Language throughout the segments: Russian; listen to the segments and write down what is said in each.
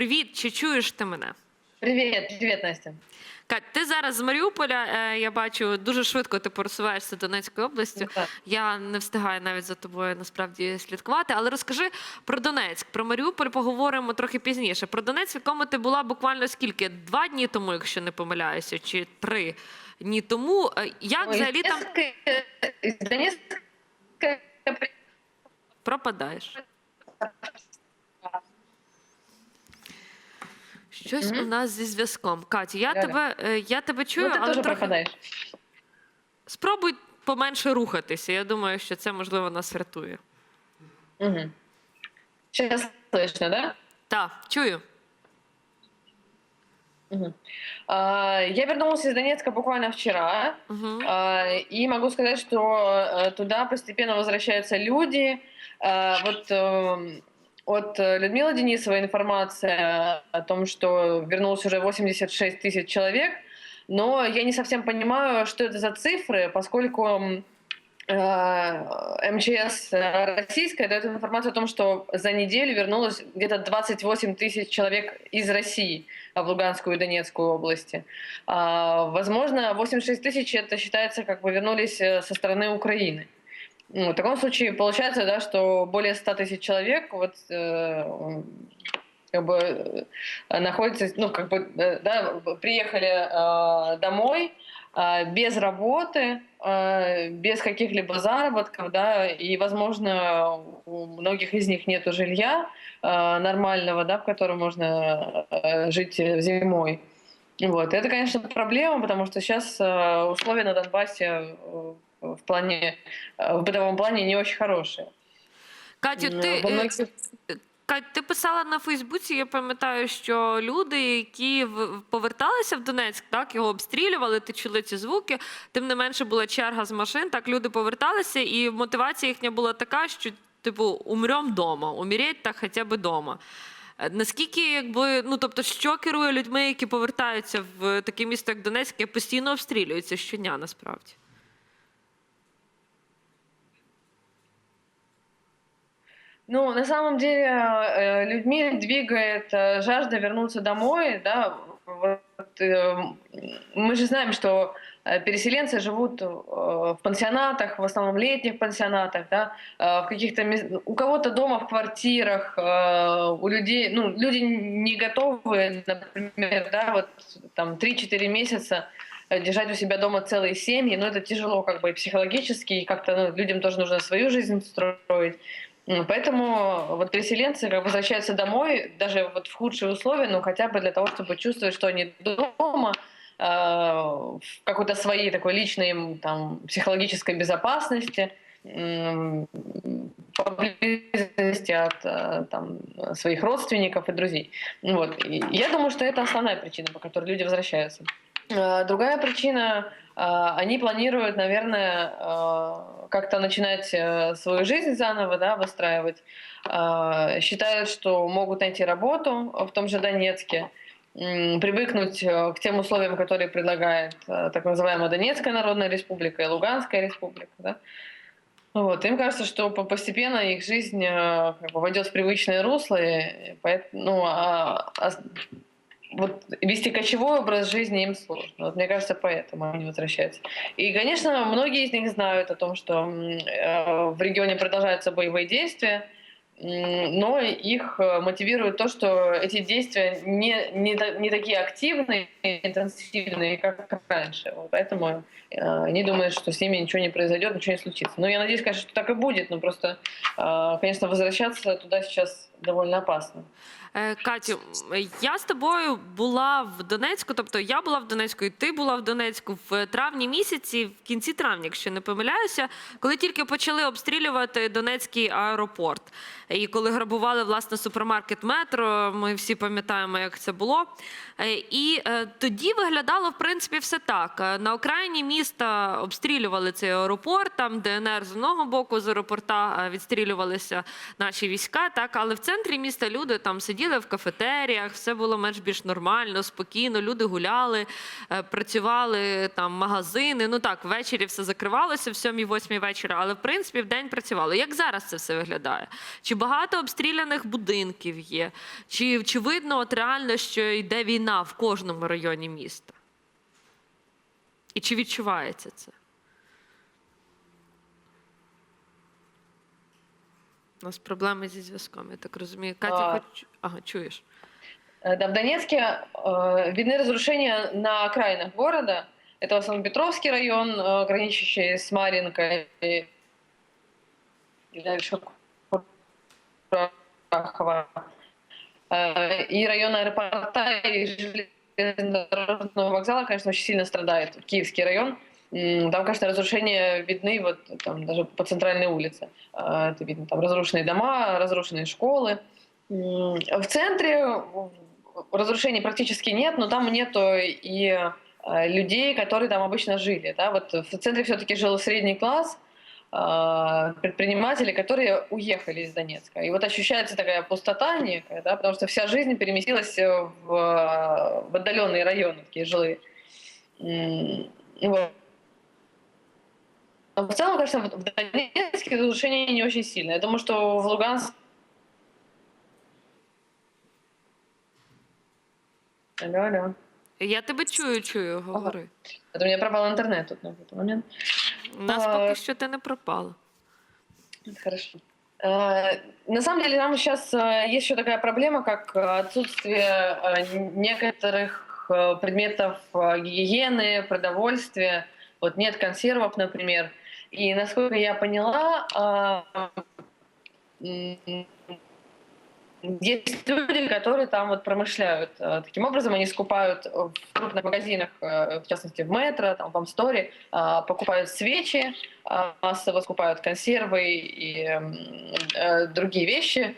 Привіт, чи чуєш ти мене? Привет, привет, Настя. Кать, ти зараз з Маріуполя. е, Я бачу, дуже швидко ти пересуваєшся Донецькою областю. Ну, так. Я не встигаю навіть за тобою насправді слідкувати. Але розкажи про Донецьк. Про Маріуполь поговоримо трохи пізніше. Про Донецьк, в якому ти була буквально скільки? Два дні тому, якщо не помиляюся, чи три дні тому. Е, Як Ой, взагалі там из пропадаєш? Щось Мгм. у нас зі зв'язком. Катя, я Да-да. тебе, е, я тебе чую, Ну, ты але тоже трохи пропадаешь. Спробуй поменше рухатися. Я думаю, що це можливо нас врятує. Мгм. Сейчас слышно, да? Так, чую. Мгм. А, Я вернулась из Донецка буквально вчера. Угу. А, И могу сказать, что э, туда постепенно возвращаются люди. А, Вот эм, от э, Людмилы Денисовой информация о том, что вернулось уже 86 тысяч человек, но я не совсем понимаю, что это за цифры, поскольку э, МЧС э, российская дает информацию о том, что за неделю вернулось где-то 28 тысяч человек из России в Луганскую и Донецкую области. А, Возможно, 86 тысяч это считается, как бы вернулись э, со стороны Украины. Ну, в таком случае получается, да, что более 100 тысяч человек вот, э, как бы э, находятся, ну, как бы, э, да, приехали э, домой э, без работы, э, без каких-либо заработков, да, и, возможно, у многих из них нет жилья э, нормального, да, в котором можно э, жить зимой. Вот. Это, конечно, проблема, потому что сейчас э, условия на Донбассе в плане, э, в бытовом плане не очень хорошие. Катю, М, ти, во е, многих- Кать, ти писала на Фейсбуці, я пам'ятаю, що люди, які поверталися в Донецьк, так його обстрілювали, ти чули ці звуки. Тим не менше була черга з машин. Так люди поверталися, і мотивація їхня була така, що типу умрем дома, умереть так хоча б дома. Е, Наскільки, якби, ну тобто, що керує людьми, які повертаються в таке місто, як Донецьк, яке постійно обстрілюється щодня, насправді? Ну, на самом деле, э, людьми двигает э, жажда вернуться домой, да. Вот, э, мы же знаем, что переселенцы живут в пансионатах, в основном летних пансионатах, да, в каких-то у кого-то дома в квартирах, у людей, ну, люди не готовы, например, да, вот там 3-4 месяца держать у себя дома целые семьи, но это тяжело как бы и психологически, и как-то ну, людям тоже нужно свою жизнь строить. Поэтому вот переселенцы возвращаются домой, даже вот в худшие условия, но хотя бы для того, чтобы чувствовать, что они дома, э, в какой-то своей такой личной там, психологической безопасности, м, поблизости от э, там, своих родственников и друзей. Вот. И я думаю, что это основная причина, по которой люди возвращаются. Э, Другая причина, э, они планируют, наверное, э, как-то начинать э, свою жизнь заново, да, выстраивать. Э, Считают, что могут найти работу в том же Донецке, привыкнуть э, к тем условиям, которые предлагает так называемая Донецкая Народная Республика и Луганская Республика. Да? Вот. Им кажется, что по- постепенно их жизнь как бы войдет в привычное русло, и поэт- ну, а- а вот вести кочевой образ жизни им сложно. Вот мне кажется, поэтому они возвращаются. И, конечно, многие из них знают о том, что э, в регионе продолжаются боевые действия, м, но их э, мотивирует то, что эти действия не, не, не такие активные интенсивные, как раньше. Вот поэтому э, они думают, что с ними ничего не произойдет, ничего не случится. Но я надеюсь, конечно, что так и будет, но просто, э, конечно, возвращаться туда сейчас довольно опасно. Е, Катю, я з тобою була в Донецьку, тобто я була в Донецьку, і ти була в Донецьку в травні місяці, в кінці травня, якщо не помиляюся, коли тільки почали обстрілювати Донецький аеропорт. І коли грабували власне супермаркет метро, ми всі пам'ятаємо, як це було. Е, І е, тоді виглядало в принципі все так. На окраїні міста обстрілювали цей аеропорт, там ДНР з одного боку з аеропорта відстрілювалися наші війська, так але в центрі міста люди там сиділи в кафетеріях, все було менш-більш нормально, спокійно. Люди гуляли, е, працювали там магазини. Ну так, ввечері все закривалося в 7-8 вечора, але в принципі в день працювали. Як зараз це все виглядає? Чи багато обстріляних будинків є? Чи, чи видно от реально, що йде війна в кожному районі міста? І чи відчувається це? У нас проблеми зі зв'язком, я так розумію. Катя, А. хоч... ага, чуєш. Э, Да, в Донецке э, видны разрушения на окраинах города. Это в основном Петровский район, э, граничащий с Маринкой. И и дальше Курахово. Э, И район аэропорта и железнодорожного вокзала, конечно, очень сильно страдает. Киевский район. Там, конечно, разрушения видны вот там даже по центральной улице. Э, Это видно, там разрушенные дома, разрушенные школы. В центре разрушений практически нет, но там нету и э, людей, которые там обычно жили. Да? Вот в центре все-таки жил средний класс, э, предприниматели, которые уехали из Донецка. И вот ощущается такая пустота некая, да, потому что вся жизнь переместилась в, в отдаленные районы, такие жилые. Вот. Но в целом, конечно, в Донецке разрушения не очень сильные. Я думаю, что в Луганск Алло, алло. Я тебе чую, чую, говори. Это у меня пропал интернет тут на какой-то момент. У нас А. поки що ти не пропала. Хорошо. Э, На самом деле там сейчас э, есть еще такая проблема, как отсутствие э, некоторых предметов гигиены, продовольствия. Вот нет консервов, например. И насколько я поняла, м, есть люди, которые там вот промышляют. э, Таким образом, они скупают в крупных магазинах, э, в частности в метро, там, в Амсторе, э, покупают свечи, массово скупают консервы и другие вещи,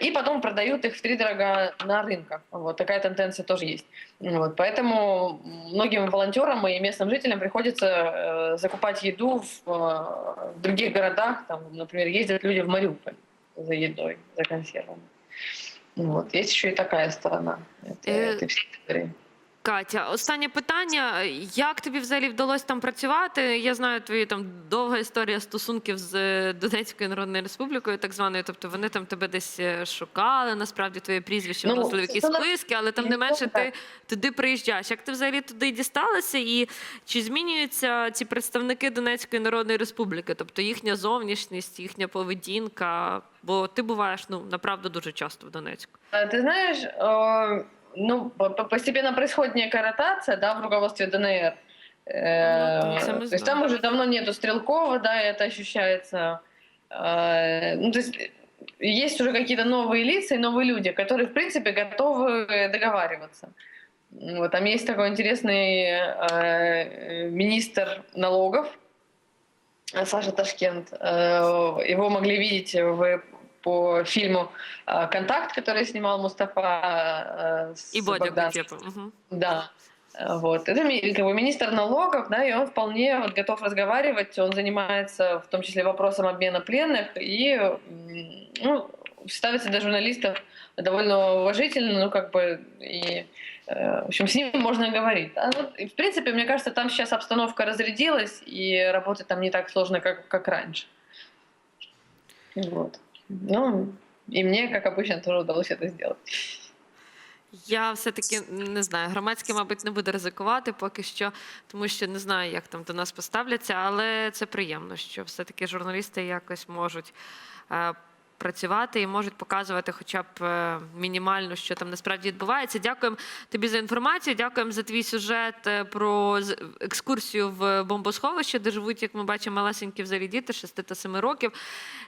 и потом продают их втридорога на рынках. Вот такая тенденция тоже есть. Вот, поэтому многим волонтерам и местным жителям приходится закупать еду в, в других городах. Там, например, ездят люди в Мариуполь за едой, за консервами. Вот. Есть еще и такая сторона этой, Э, этой всей истории. Катя, останнє питання. Як тобі взагалі вдалося там працювати? Я знаю твої там довга історія стосунків з е, Донецькою Народною Республікою, так званою. Тобто вони там тебе десь е, шукали, насправді твоє прізвище Ну, вносили в якісь списки, але тим не менше ти туди приїжджаєш. Як ти взагалі туди дісталася? І чи змінюються ці представники Донецької Народної Республіки? Тобто їхня зовнішність, їхня поведінка? Бо ти буваєш ну направду дуже часто в Донецьку. А, Ты знаешь, э, ну, по- по- постепенно происходит некая ротация да, в руководстве ДНР. Э, Ну, то есть там уже давно нету Стрелкова, да, и это ощущается. Э, Ну, то есть есть уже какие-то новые лица и новые люди, которые, в принципе, готовы договариваться. Вот, там есть такой интересный э, министр налогов, э, Саша Ташкент. Э, Его могли видеть в, по фильму э, «Контакт», который снимал Мустафа э, с І Бодя. Угу. Да. Э, Вот. Это как бы министр налогов, да, и он вполне вот готов разговаривать, он занимается в том числе вопросом обмена пленных и ну, ставится до журналистов довольно уважительно, ну как бы и в общем, с ним можно говорить. да. Ну, и, в принципе, мне кажется, там сейчас обстановка разрядилась, и работать там не так сложно, как, как раньше. Вот. Ну, і мені, як обычно, теж вдалося це зробити. Я все-таки не знаю, громадське, мабуть, не буде ризикувати поки що, тому що не знаю, як там до нас поставляться, але це приємно, що все-таки журналісти якось можуть. Працювати і можуть показувати хоча б е, мінімально, що там насправді відбувається. Дякуємо тобі за інформацію. Дякуємо за твій сюжет е, про екскурсію в бомбосховище, де живуть, як ми бачимо, малесенькі взагалі діти 6 та 7 років.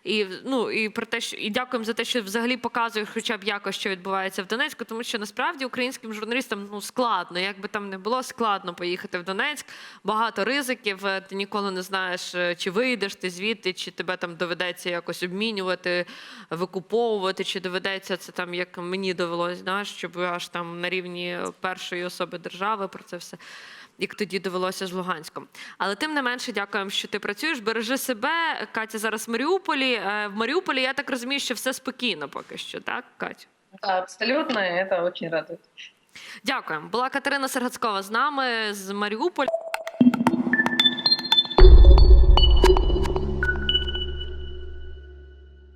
І ну і про те, що і дякуємо за те, що взагалі показуєш хоча б якось, що відбувається в Донецьку, тому що насправді українським журналістам ну складно, як би там не було, складно поїхати в Донецьк. Багато ризиків. е, Ти ніколи не знаєш, чи вийдеш ти звідти, чи тебе там доведеться якось обмінювати, викуповувати, чи доведеться це там, як мені довелось, знаєш, щоб аж там на рівні першої особи держави про це все як тоді довелося з Луганськом. Але тим не менше, дякуємо, що ти працюєш. Бережи себе. Катя зараз в Маріуполі. Е, В Маріуполі я так розумію, що все спокійно поки що, так, Катю? Да, абсолютно, это очень радует. Дякуємо. Була Катерина Сергацькова з нами з Маріуполя.